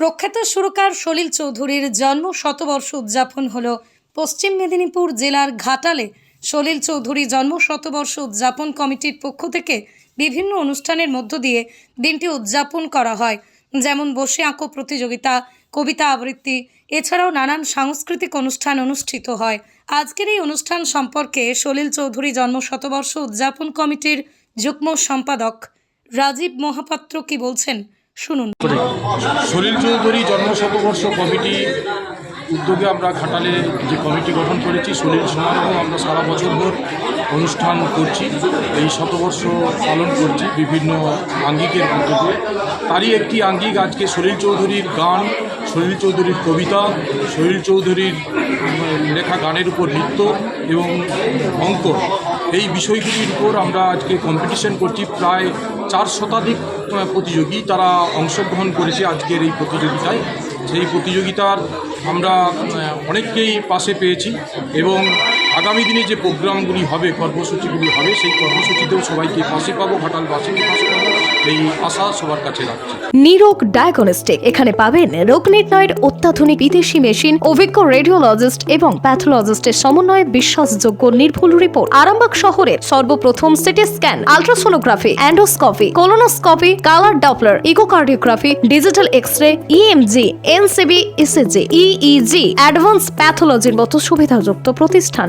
প্রখ্যাত সুরকার সলিল চৌধুরীর জন্ম শতবর্ষ উদযাপন হল পশ্চিম মেদিনীপুর জেলার ঘাটালে। সলিল চৌধুরী জন্ম শতবর্ষ উদযাপন কমিটির পক্ষ থেকে বিভিন্ন অনুষ্ঠানের মধ্য দিয়ে দিনটি উদযাপন করা হয়। যেমন বসে আঁকো প্রতিযোগিতা, কবিতা আবৃত্তি, এছাড়াও নানান সাংস্কৃতিক অনুষ্ঠান অনুষ্ঠিত হয়। আজকের এই অনুষ্ঠান সম্পর্কে সলিল চৌধুরী জন্ম শতবর্ষ উদযাপন কমিটির যুগ্ম সম্পাদক রাজীব মহাপাত্র কি বলছেন? শুনুন। সলিল চৌধুরী জন্মশতবর্ষ কমিটি উদ্যোগে আমরা ঘাটালে যে কমিটি গঠন করেছি সলিল সমারোহ আমরা সারা বছর ধর অনুষ্ঠান করছি, এই শতবর্ষ পালন করছি বিভিন্ন আঙ্গিকের মধ্যে তারই একটি আঙ্গিক আজকে সলিল চৌধুরীর গান সলিল চৌধুরীর কবিতা সলিল চৌধুরীর লেখা গানের উপর নৃত্য এবং অঙ্ক এই বিষয়গুলির উপর আমরা আজকে কম্পিটিশন করছি। প্রায় চার শতাধিক প্রতিযোগী তারা অংশগ্রহণ করেছে আজকের এই প্রতিযোগিতায়। সেই প্রতিযোগিতার আমরা অনেককেই পাশে পেয়েছি এবং আগামী দিনে যে প্রোগ্রামগুলি হবে, কর্মসূচিগুলি হবে, সেই কর্মসূচিতেও সবাইকে পাশে পাবো ঘাটালবাসীকে পাশে পাবো। এই আশা সবার কাছে রাখছি। নিরোগ ডায়াগনস্টিক এখানে পাবেন রোগ নির্ণয়ের অত্যাধুনিক বিদেশি মেশিন, অভিজ্ঞ রেডিওলজিস্ট এবং প্যাথোলজিস্টের সমন্বয়ে বিশ্বাসযোগ্য নির্ভুল রিপোর্ট। আরামবাগ শহরের সর্বপ্রথম CT scan, ultrasonography, endoscopy, colonoscopy, colour Doppler, echocardiography, digital X ray EMG NCV ECG EEG advance প্যাথোলজির মতো সুবিধাযুক্ত প্রতিষ্ঠান।